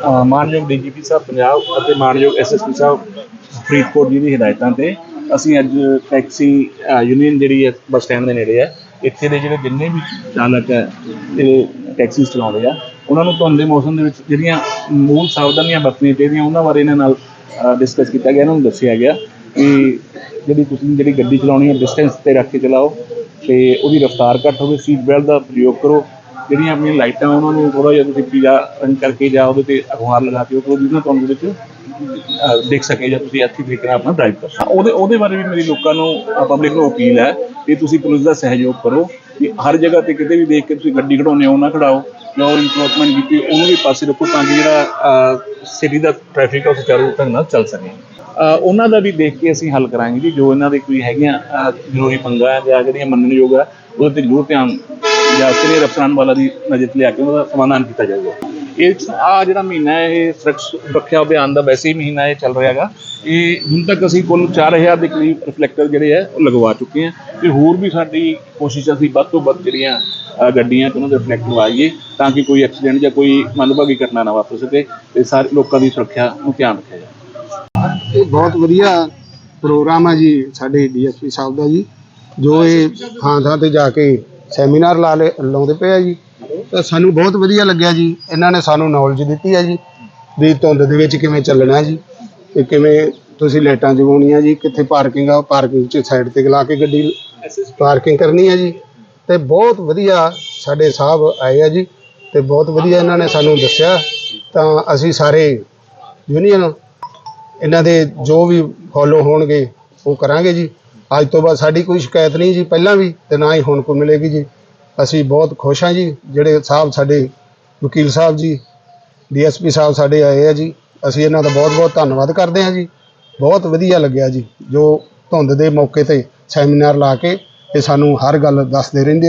ਅ, ਮਾਨਯੋਗ ਡੀਜੀਪੀ ਸਾਹਿਬ ਪੰਜਾਬ ਅਤੇ ਮਾਨਯੋਗ ਐਸਐਸਪੀ ਸਾਹਿਬ ਫਰੀਦਕੋਟ ਜੀ ਦੀ ਹਦਾਇਤਾਂ ਤੇ ਅਸੀਂ ਅੱਜ ਟੈਕਸੀ ਅ, ਯੂਨੀਅਨ ਜਿਹੜੀ ਹੈ ਬੱਸ ਸਟੈਂਡ ਦੇ ਨੇੜੇ ਹੈ। ਇੱਥੇ ਦੇ ਜਿਹੜੇ ਜਿੰਨੇ ਵੀ ਚਾਲਕ ਹੈ ਜਿਹੜੇ ਟੈਕਸੀ ਚਲਾਉਂਦੇ ਆ ਉਹਨਾਂ ਨੂੰ ਧੁੰਦ ਦੇ ਮੌਸਮ ਦੇ ਵਿੱਚ ਜਿਹੜੀਆਂ ਮੂਲ ਸਾਵਧਾਨੀਆਂ ਵਰਤਣੀਆਂ ਚਾਹੀਦੀਆਂ ਉਹਨਾਂ ਬਾਰੇ ਇਹਨਾਂ ਨਾਲ ਡਿਸਕਸ ਕੀਤਾ ਗਿਆ ਇਹਨਾਂ ਨੂੰ ਦੱਸਿਆ ਗਿਆ ਕਿ ਜਿਹੜੀ ਤੁਸੀਂ ਜਿਹੜੀ ਗੱਡੀ ਚਲਾਉਣੀ ਹੈ ਡਿਸਟੈਂਸ ਤੇ ਰੱਖ ਕੇ ਚਲਾਓ ਤੇ ਉਹਦੀ ਰਫ਼ਤਾਰ ਘੱਟ ਹੋਵੇ ਸੀਟ ਬੈਲਟ ਦਾ ਪ੍ਰਯੋਗ ਕਰੋ। ਜਿਹੜੀਆਂ ਆਪਣੀਆਂ ਲਾਈਟਾਂ ਉਹਨਾਂ ਨੂੰ ਥੋੜਾ ਜਿਹਾ ਤੁਸੀਂ ਪੀਲਾ ਰੰਗ ਕਰਕੇ ਜਾਂ ਉਹਦੇ ਤੇ ਅਖਬਾਰ ਲਗਾ ਕੇ ਉਹ ਜਿਹਨਾਂ ਤੁਹਾਨੂੰ ਉਹਦੇ 'ਚ ਦੇਖ ਸਕੇ ਜਾਂ ਤੁਸੀਂ ਅੱਛੀ ਤਰੀਕੇ ਨਾਲ ਆਪਣਾ ਡਰਾਈਵ ਕਰ ਸਕਦੇ ਉਹਦੇ ਉਹਦੇ ਬਾਰੇ ਵੀ ਮੇਰੀ ਲੋਕਾਂ ਨੂੰ ਪਬਲਿਕ ਨੂੰ ਅਪੀਲ ਹੈ ਕਿ ਤੁਸੀਂ ਪੁਲਿਸ ਦਾ ਸਹਿਯੋਗ ਕਰੋ ਕਿ ਹਰ ਜਗ੍ਹਾ ਤੇ ਕਿਤੇ ਵੀ ਦੇਖ ਕੇ ਤੁਸੀਂ ਗੱਡੀ ਖੜਾਉਂਦੇ ਹੋ ਨਾ ਖੜਾਓ ਜਾਂ ਉਹ ਇਨਕਰੋਚਮੈਂਟ ਕੀਤੀ ਉਹਨੂੰ ਵੀ ਪਾਸੇ ਰੱਖੋ ਤਾਂ ਕਿ ਜਿਹੜਾ ਸਿਟੀ ਦਾ ਟ੍ਰੈਫਿਕ ਹੈ ਉਹ ਸੁਚਾਰੂ ਢੰਗ ਨਾਲ ਚੱਲ ਸਕੇ। ਉਹਨਾਂ ਦਾ ਵੀ ਦੇਖ ਕੇ ਅਸੀਂ ਹੱਲ ਕਰਾਂਗੇ ਜੀ ਜੋ ਇਹਨਾਂ ਦੇ ਕੋਈ ਹੈਗੀਆਂ ਅ, ਜ਼ਰੂਰੀ ਪੰਗਾ ਹੈ ਜਾਂ ਜਿਹੜੀਆਂ ਮੰਨਣਯੋਗ ਹੈ ਉਹਦੇ ਤੇ ਜ਼ਰੂਰ ਧਿਆਨ ਜਾਂ ਕਿਹੜੇ ਰਫਤਾਨ ਵਾਲਾ ਦੀ ਨਜ਼ਰ ਲਿਆ ਕੇ ਉਹਦਾ ਸਮਾਧਾਨ ਕੀਤਾ ਜਾਊਗਾ। ਇਹ ਆ ਜਿਹੜਾ ਮਹੀਨਾ ਹੈ ਇਹ ਸੁਰੱਖ- ਸੁਰੱਖਿਆ ਅਭਿਆਨ ਦਾ ਵੈਸੇ ਹੀ ਮਹੀਨਾ ਇਹ ਚੱਲ ਰਿਹਾ ਹੈਗਾ ਇਹ ਹੁਣ ਤੱਕ ਅਸੀਂ ਕੁੱਲ 4000 ਦੇ ਕਰੀਬ ਰਿਫਲੈਕਟਰ ਜਿਹੜੇ ਹੈ ਉਹ ਲਗਵਾ ਚੁੱਕੇ ਹਾਂ। ਤੇ ਹੋਰ ਵੀ ਸਾਡੀ ਕੋਸ਼ਿਸ਼ ਹੈ ਅਸੀਂ ਵੱਧ ਤੋਂ ਵੱਧ ਜਿਹੜੀਆਂ ਗੱਡੀਆਂ ਤੇ ਉਹਨਾਂ ਦੇ ਰਿਫਲੈਕਟਰ ਲਵਾਈਏ ਤਾਂ ਕਿ ਕੋਈ ਐਕਸੀਡੈਂਟ ਜਾਂ ਕੋਈ ਮੰਦਭਾਗੀ ਘਟਨਾ ਨਾ ਵਾਪਰ ਸਕੇ ਤੇ ਸਾਰੇ ਲੋਕਾਂ ਦੀ ਸੁਰੱਖਿਆ ਨੂੰ ਧਿਆਨ ਰੱਖਿਆ ਜਾਵੇ। ਇਹ ਬਹੁਤ ਵਧੀਆ ਪ੍ਰੋਗਰਾਮ ਹੈ ਜੀ ਸਾਡੇ ਡੀਐਸਪੀ ਸਾਹਿਬ ਦਾ ਜੀ ਜੋ ਇਹ ਥਾਂ ਥਾਂ ਤੇ ਜਾ ਕੇ ਸੈਮੀਨਾਰ ਲਾ ਲੇ ਲਾਉਂਦੇ ਪਏ ਆ ਜੀ। ਤਾਂ ਸਾਨੂੰ ਬਹੁਤ ਵਧੀਆ ਲੱਗਿਆ ਜੀ। ਇਹਨਾਂ ਨੇ ਸਾਨੂੰ ਨੌਲੇਜ ਦਿੱਤੀ ਹੈ ਜੀ ਵੀ ਧੁੰਦ ਦੇ ਵਿੱਚ ਕਿਵੇਂ ਚੱਲਣਾ ਜੀ ਤੇ ਕਿਵੇਂ ਤੁਸੀਂ ਲਾਈਟਾਂ ਜਗਾਉਣੀਆਂ ਜੀ ਕਿੱਥੇ ਪਾਰਕਿੰਗ ਆ ਪਾਰਕਿੰਗ 'ਚ ਸਾਈਡ ਤੇ ਲਾ ਕੇ ਗੱਡੀ ਪਾਰਕਿੰਗ ਕਰਨੀ ਹੈ ਜੀ। ਤੇ ਬਹੁਤ ਵਧੀਆ ਸਾਡੇ ਸਾਹਿਬ ਆਏ ਆ ਜੀ ਤੇ ਬਹੁਤ ਵਧੀਆ ਇਹਨਾਂ ਨੇ ਸਾਨੂੰ ਦੱਸਿਆ। ਤਾਂ ਅਸੀਂ ਸਾਰੇ ਯੂਨੀਅਨ ਇਹਨਾਂ ਦੇ ਜੋ ਵੀ ਫੋਲੋ ਹੋਣਗੇ ਉਹ ਕਰਾਂਗੇ ਜੀ। ਅੱਜ ਤੋਂ ਬਾਅਦ ਸਾਡੀ ਕੋਈ ਸ਼ਿਕਾਇਤ ਨਹੀਂ ਜੀ, ਪਹਿਲਾਂ ਵੀ ਤੇ ਨਾ ਹੀ ਹੁਣ ਕੋਈ ਮਿਲੇਗੀ ਜੀ। ਅਸੀਂ ਬਹੁਤ ਖੁਸ਼ ਹਾਂ ਜੀ, ਜਿਹੜੇ ਸਾਹਿਬ ਸਾਡੇ ਵਕੀਲ ਸਾਹਿਬ ਜੀ, ਡੀਐਸਪੀ ਸਾਹਿਬ ਸਾਡੇ ਆਏ ਆ ਜੀ, ਅਸੀਂ ਇਹਨਾਂ ਦਾ ਬਹੁਤ ਬਹੁਤ ਧੰਨਵਾਦ ਕਰਦੇ ਹਾਂ ਜੀ। ਬਹੁਤ ਵਧੀਆ ਲੱਗਿਆ ਜੀ, ਜੋ ਧੁੰਦ ਦੇ ਮੌਕੇ ਤੇ ਸੈਮੀਨਾਰ ਲਾ ਕੇ ਇਹ ਸਾਨੂੰ ਹਰ ਗੱਲ ਦੱਸਦੇ ਰਹਿੰਦੇ